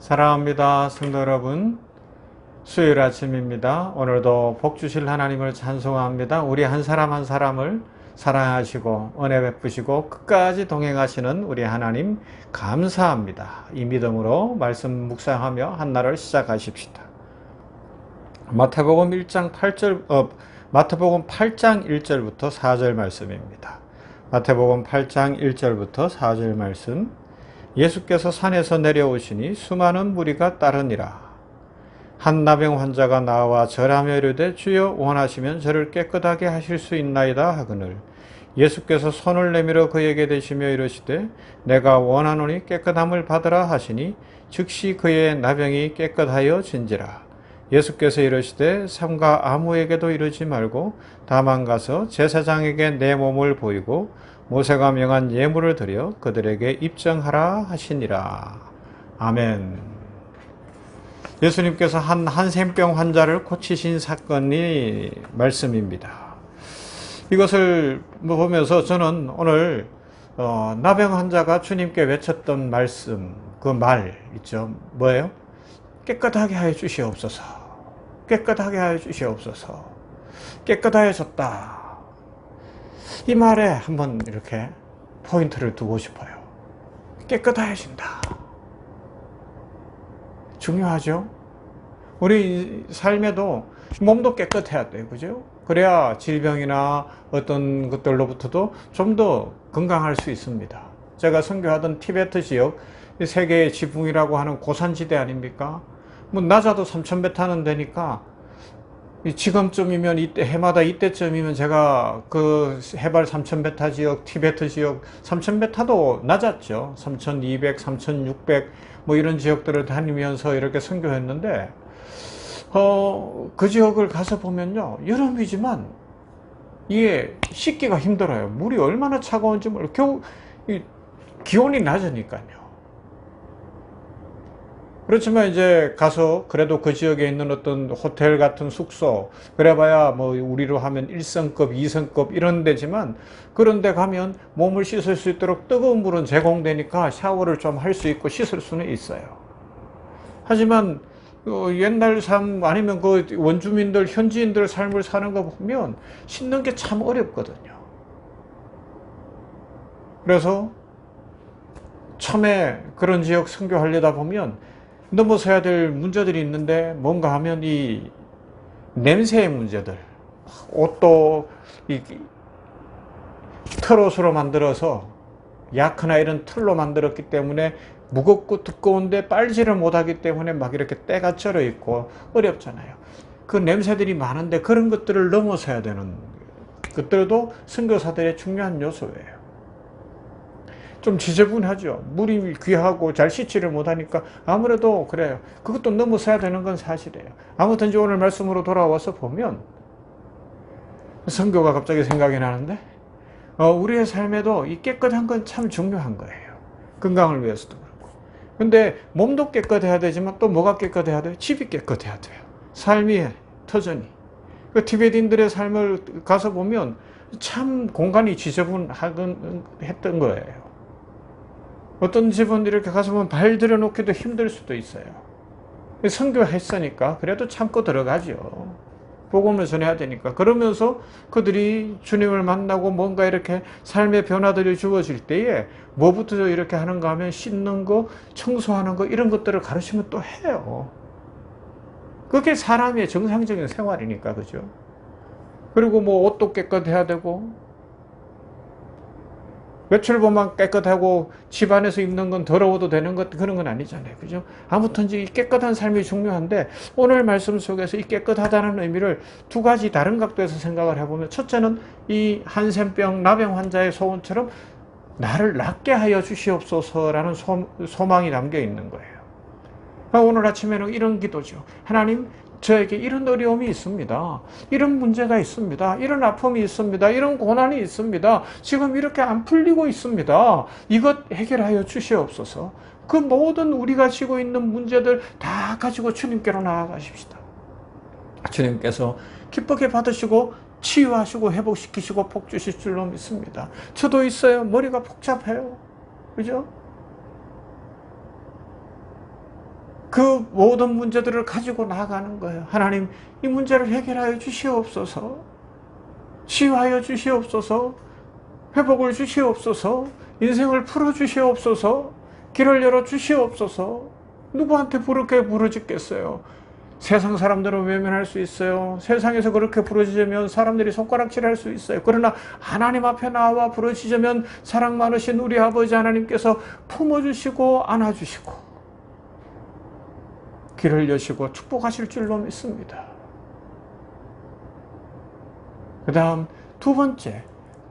사랑합니다. 성도 여러분. 수요일 아침입니다. 오늘도 복 주실 하나님을 찬송합니다. 우리 한 사람 한 사람을 사랑하시고 은혜 베푸시고 끝까지 동행하시는 우리 하나님 감사합니다. 이 믿음으로 말씀 묵상하며 한 날을 시작하십시다. 마태복음 1장 8절 어, 마태복음 8장 1절부터 4절 말씀입니다. 마태복음 8장 1절부터 4절 말씀 예수께서 산에서 내려오시니 수많은 무리가 따르니라. 한 나병 환자가 나와 절하며 이르되 주여 원하시면 저를 깨끗하게 하실 수 있나이다 하거늘 예수께서 손을 내밀어 그에게 대시며 이르시되 내가 원하노니 깨끗함을 받으라 하시니 즉시 그의 나병이 깨끗하여 진지라 예수께서 이르시되 삼가 아무에게도 이르지 말고 다만 가서 제사장에게 내 몸을 보이고 모세가 명한 예물을 드려 그들에게 입증하라 하시니라. 아멘. 예수님께서 한 한센병 환자를 고치신 사건이 말씀입니다. 이것을 보면서 저는 오늘 어, 나병 환자가 주님께 외쳤던 말씀, 그 말 있죠. 뭐예요? 깨끗하게 하여 주시옵소서. 깨끗하게 하여 주시옵소서. 깨끗하여졌다. 이 말에 한번 이렇게 포인트를 두고 싶어요. 깨끗해진다. 중요하죠? 우리 삶에도 몸도 깨끗해야 돼요. 그죠? 그래야 질병이나 어떤 것들로부터도 좀 더 건강할 수 있습니다. 제가 선교하던 티베트 지역, 세계의 지붕이라고 하는 고산지대 아닙니까? 뭐, 낮아도 3,000배 타는 데니까 지금쯤이면 이때 해마다 이때쯤이면 제가 그 해발 3000베타 지역, 티베트 지역 3000베타도 낮았죠. 3200, 3600 뭐 이런 지역들을 다니면서 이렇게 선교했는데 어, 그 지역을 가서 보면요. 여름이지만 이게 씻기가 힘들어요. 물이 얼마나 차가운지 몰라. 겨우 기온이 낮으니까요. 그렇지만 이제 가서 그래도 그 지역에 있는 어떤 호텔 같은 숙소 그래봐야 뭐 우리로 하면 1성급, 2성급 이런 데지만 그런 데 가면 몸을 씻을 수 있도록 뜨거운 물은 제공되니까 샤워를 좀 할 수 있고 씻을 수는 있어요. 하지만 어, 옛날 삶 아니면 그 원주민들 현지인들 삶을 사는 거 보면 씻는 게 참 어렵거든요. 그래서 처음에 그런 지역 선교하려다 보면 넘어서야 될 문제들이 있는데 뭔가 하면 이 냄새의 문제들 옷도 이 털옷으로 만들어서 야크나 이런 털로 만들었기 때문에 무겁고 두꺼운데 빨지를 못하기 때문에 막 이렇게 때가 쩔어 있고 어렵잖아요. 그 냄새들이 많은데 그런 것들을 넘어서야 되는 것들도 선교사들의 중요한 요소예요. 좀 지저분하죠. 물이 귀하고 잘 씻지를 못하니까 아무래도 그래요. 그것도 넘어서야 되는 건 사실이에요. 아무튼 오늘 말씀으로 돌아와서 보면 성교가 갑자기 생각이 나는데 어, 우리의 삶에도 이 깨끗한 건 참 중요한 거예요. 건강을 위해서도 그렇고. 근데 몸도 깨끗해야 되지만 또 뭐가 깨끗해야 돼요? 집이 깨끗해야 돼요. 삶이 터전이. 그 티베트인들의 삶을 가서 보면 참 공간이 지저분했던 거예요. 어떤 집은 이렇게 가서 보면 발 들여놓기도 힘들 수도 있어요. 선교했으니까 그래도 참고 들어가죠. 복음을 전해야 되니까. 그러면서 그들이 주님을 만나고 뭔가 이렇게 삶의 변화들이 주어질 때에 뭐부터 이렇게 하는가 하면 씻는 거, 청소하는 거 이런 것들을 가르치면 또 해요. 그게 사람의 정상적인 생활이니까 그죠. 그리고 뭐 옷도 깨끗해야 되고 외출보만 깨끗하고 집안에서 입는 건 더러워도 되는 것 그런 건 아니잖아요. 그죠? 아무튼 이 깨끗한 삶이 중요한데 오늘 말씀 속에서 이 깨끗하다는 의미를 두 가지 다른 각도에서 생각을 해보면 첫째는 이 한센병 나병 환자의 소원처럼 나를 낫게 하여 주시옵소서라는 소, 망이 담겨 있는 거예요. 오늘 아침에는 이런 기도죠. 하나님, 저에게 이런 어려움이 있습니다. 이런 문제가 있습니다. 이런 아픔이 있습니다. 이런 고난이 있습니다. 지금 이렇게 안 풀리고 있습니다. 이것 해결하여 주시옵소서. 그 모든 우리가 지고 있는 문제들 다 가지고 주님께로 나아가십시다. 주님께서 기쁘게 받으시고 치유하시고 회복시키시고 복 주실 줄로 믿습니다. 저도 있어요. 머리가 복잡해요. 그죠? 그 모든 문제들을 가지고 나가는 거예요. 하나님, 이 문제를 해결하여 주시옵소서. 치유하여 주시옵소서. 회복을 주시옵소서. 인생을 풀어 주시옵소서. 길을 열어 주시옵소서. 누구한테 그렇게 부르짖겠어요? 세상 사람들은 외면할 수 있어요. 세상에서 그렇게 부르짖으면 사람들이 손가락질 할 수 있어요. 그러나 하나님 앞에 나와 부르짖으면 사랑 많으신 우리 아버지 하나님께서 품어주시고 안아주시고 길을 여시고 축복하실 줄로 믿습니다. 그 다음 두 번째,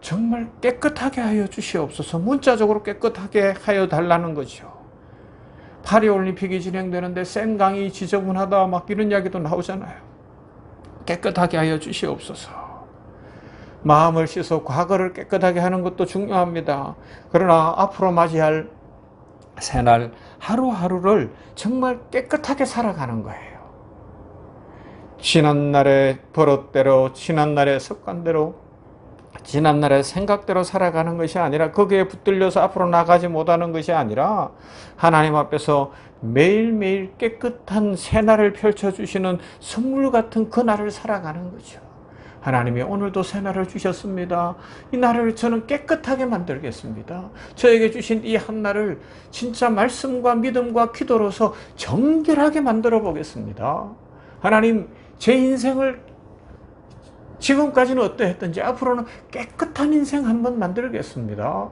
정말 깨끗하게 하여 주시옵소서 문자적으로 깨끗하게 하여 달라는 거죠. 파리 올림픽이 진행되는데 생강이 지저분하다 막 이런 이야기도 나오잖아요. 깨끗하게 하여 주시옵소서. 마음을 씻어 과거를 깨끗하게 하는 것도 중요합니다. 그러나 앞으로 맞이할 새날 하루하루를 정말 깨끗하게 살아가는 거예요. 지난날의 버릇대로, 지난날의 습관대로, 지난날의 생각대로 살아가는 것이 아니라 거기에 붙들려서 앞으로 나가지 못하는 것이 아니라 하나님 앞에서 매일매일 깨끗한 새날을 펼쳐주시는 선물 같은 그 날을 살아가는 거죠. 하나님이 오늘도 새 날을 주셨습니다. 이 날을 저는 깨끗하게 만들겠습니다. 저에게 주신 이 한 날을 진짜 말씀과 믿음과 기도로서 정결하게 만들어 보겠습니다. 하나님, 제 인생을 지금까지는 어떠했던지 앞으로는 깨끗한 인생 한번 만들겠습니다.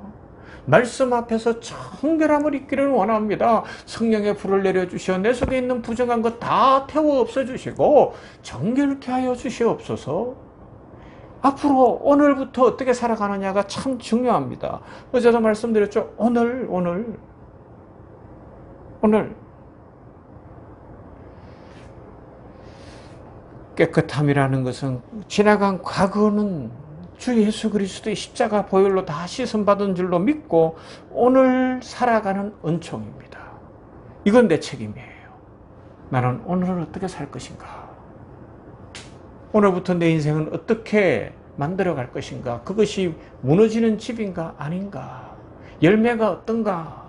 말씀 앞에서 정결함을 입기를 원합니다. 성령의 불을 내려주시어 내 속에 있는 부정한 것 다 태워 없애주시고 정결케 하여 주시옵소서. 앞으로 오늘부터 어떻게 살아가느냐가 참 중요합니다. 어제도 말씀드렸죠. 오늘, 오늘, 오늘. 깨끗함이라는 것은 지나간 과거는 주 예수 그리스도의 십자가 보혈로 다 씻음받은 줄로 믿고 오늘 살아가는 은총입니다. 이건 내 책임이에요. 나는 오늘을 어떻게 살 것인가? 오늘부터 내 인생은 어떻게 만들어 갈 것인가? 그것이 무너지는 집인가? 아닌가? 열매가 어떤가?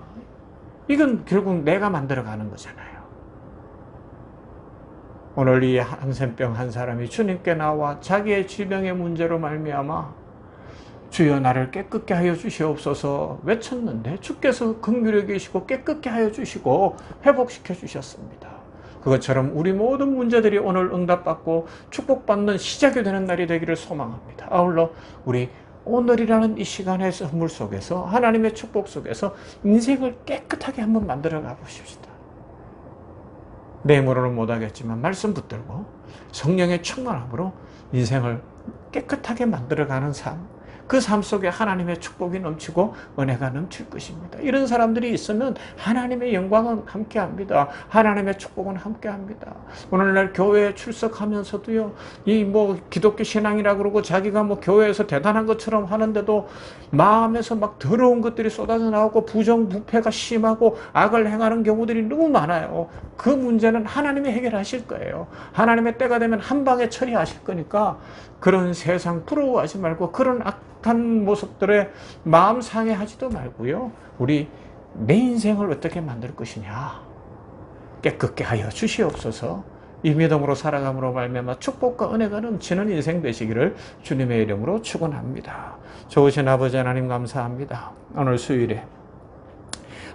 이건 결국 내가 만들어 가는 거잖아요. 오늘 이 한센병 한 사람이 주님께 나와 자기의 질병의 문제로 말미암아 주여 나를 깨끗게 하여 주시옵소서 외쳤는데 주께서 긍휼히 계시고 깨끗게 하여 주시고 회복시켜 주셨습니다. 그것처럼 우리 모든 문제들이 오늘 응답받고 축복받는 시작이 되는 날이 되기를 소망합니다. 아울러 우리 오늘이라는 이 시간의 선물 속에서 하나님의 축복 속에서 인생을 깨끗하게 한번 만들어 가보십시다. 내 힘으로는 못하겠지만 말씀 붙들고 성령의 충만함으로 인생을 깨끗하게 만들어가는 삶. 그 삶 속에 하나님의 축복이 넘치고 은혜가 넘칠 것입니다. 이런 사람들이 있으면 하나님의 영광은 함께 합니다. 하나님의 축복은 함께 합니다. 오늘날 교회에 출석하면서도요, 이 뭐 기독교 신앙이라 그러고 자기가 뭐 교회에서 대단한 것처럼 하는데도 마음에서 막 더러운 것들이 쏟아져 나오고 부정부패가 심하고 악을 행하는 경우들이 너무 많아요. 그 문제는 하나님이 해결하실 거예요. 하나님의 때가 되면 한 방에 처리하실 거니까 그런 세상 부러워하지 말고 그런 악 한 모습들에 마음 상해하지도 말고요. 우리 내 인생을 어떻게 만들 것이냐 깨끗게 하여 주시옵소서. 이 믿음으로 살아감으로 말미암아 축복과 은혜가 넘치는 인생 되시기를 주님의 이름으로 축원합니다. 좋으신 아버지 하나님 감사합니다. 오늘 수요일에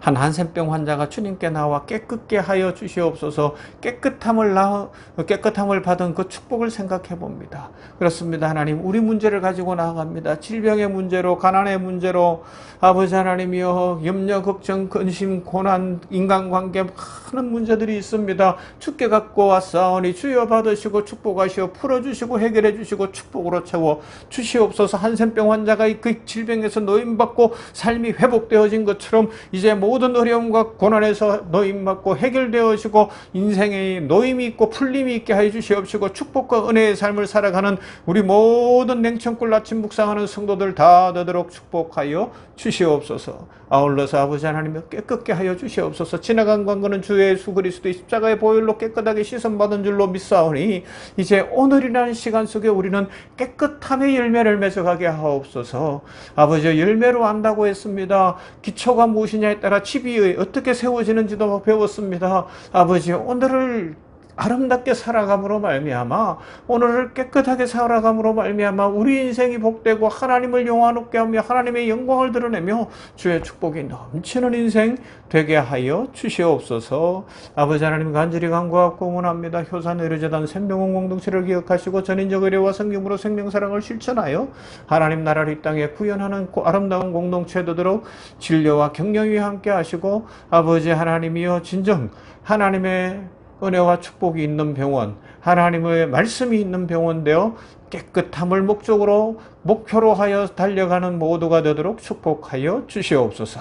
한 한센병 환자가 주님께 나와 깨끗게 하여 주시옵소서 깨끗함을 나 깨끗함을 받은 그 축복을 생각해 봅니다. 그렇습니다. 하나님 우리 문제를 가지고 나아갑니다. 질병의 문제로 가난의 문제로 아버지 하나님이여 염려 걱정 근심 고난 인간관계 많은 문제들이 있습니다. 죽게 갖고 왔사오니 주여 받으시고 축복하시어 풀어주시고 해결해 주시고 축복으로 채워 주시옵소서 한센병 환자가 그 질병에서 노임받고 삶이 회복되어진 것처럼 이제 모든 어려움과 고난에서 노임 받고 해결되어지고 인생의 노임이 있고 풀림이 있게 하여 주시옵시고 축복과 은혜의 삶을 살아가는 우리 모든 냉천골 아침 묵상하는 성도들 다 되도록 축복하여 주시옵소서. 아울러서 아버지 하나님 깨끗게 하여 주시옵소서. 지나간 광고는 주 예수 그리스도의 십자가의 보혈로 깨끗하게 씻음받은 줄로 믿사오니 이제 오늘이라는 시간 속에 우리는 깨끗함의 열매를 맺어가게 하옵소서. 아버지 열매로 안다고 했습니다. 기초가 무엇이냐에 따라 집이 어떻게 세워지는지도 배웠습니다. 아버지 오늘을 아름답게 살아감으로 말미암아 오늘을 깨끗하게 살아감으로 말미암아 우리 인생이 복되고 하나님을 영화롭게 하며 하나님의 영광을 드러내며 주의 축복이 넘치는 인생 되게 하여 주시옵소서. 아버지 하나님 간절히 간구하고 응원합니다. 효산 의료재단 생명원 공동체를 기억하시고 전인적 의료와 성경으로 생명사랑을 실천하여 하나님 나라를 이 땅에 구현하는 아름다운 공동체 되도록 진료와 경영이 함께 하시고 아버지 하나님이여 진정 하나님의 은혜와 축복이 있는 병원, 하나님의 말씀이 있는 병원 되어 깨끗함을 목적으로 목표로 하여 달려가는 모두가 되도록 축복하여 주시옵소서.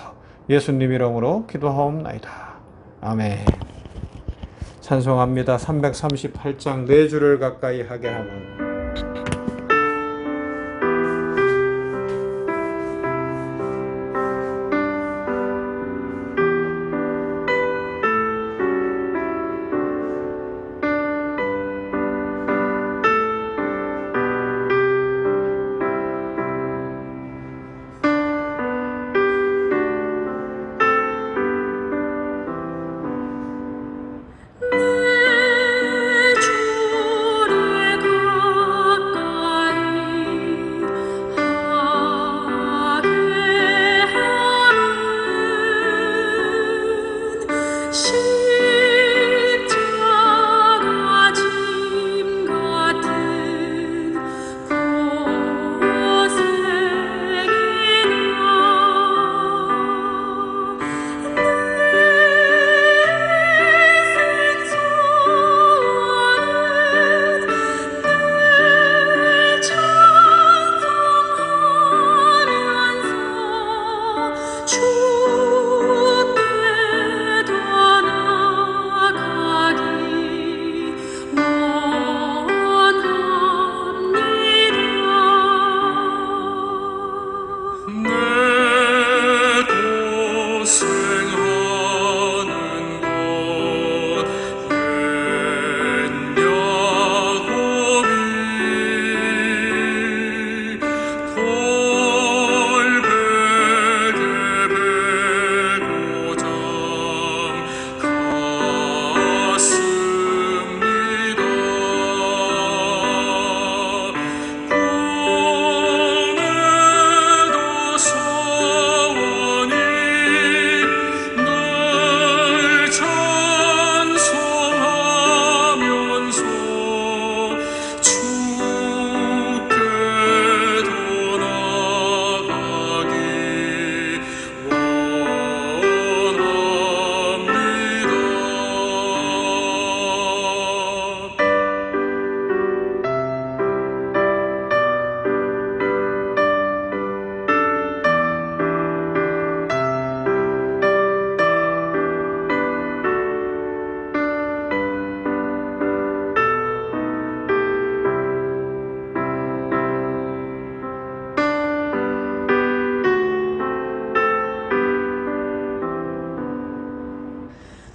예수님 이름으로 기도하옵나이다. 아멘. 찬송합니다. 338장 네 줄을 가까이 하게 하면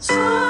So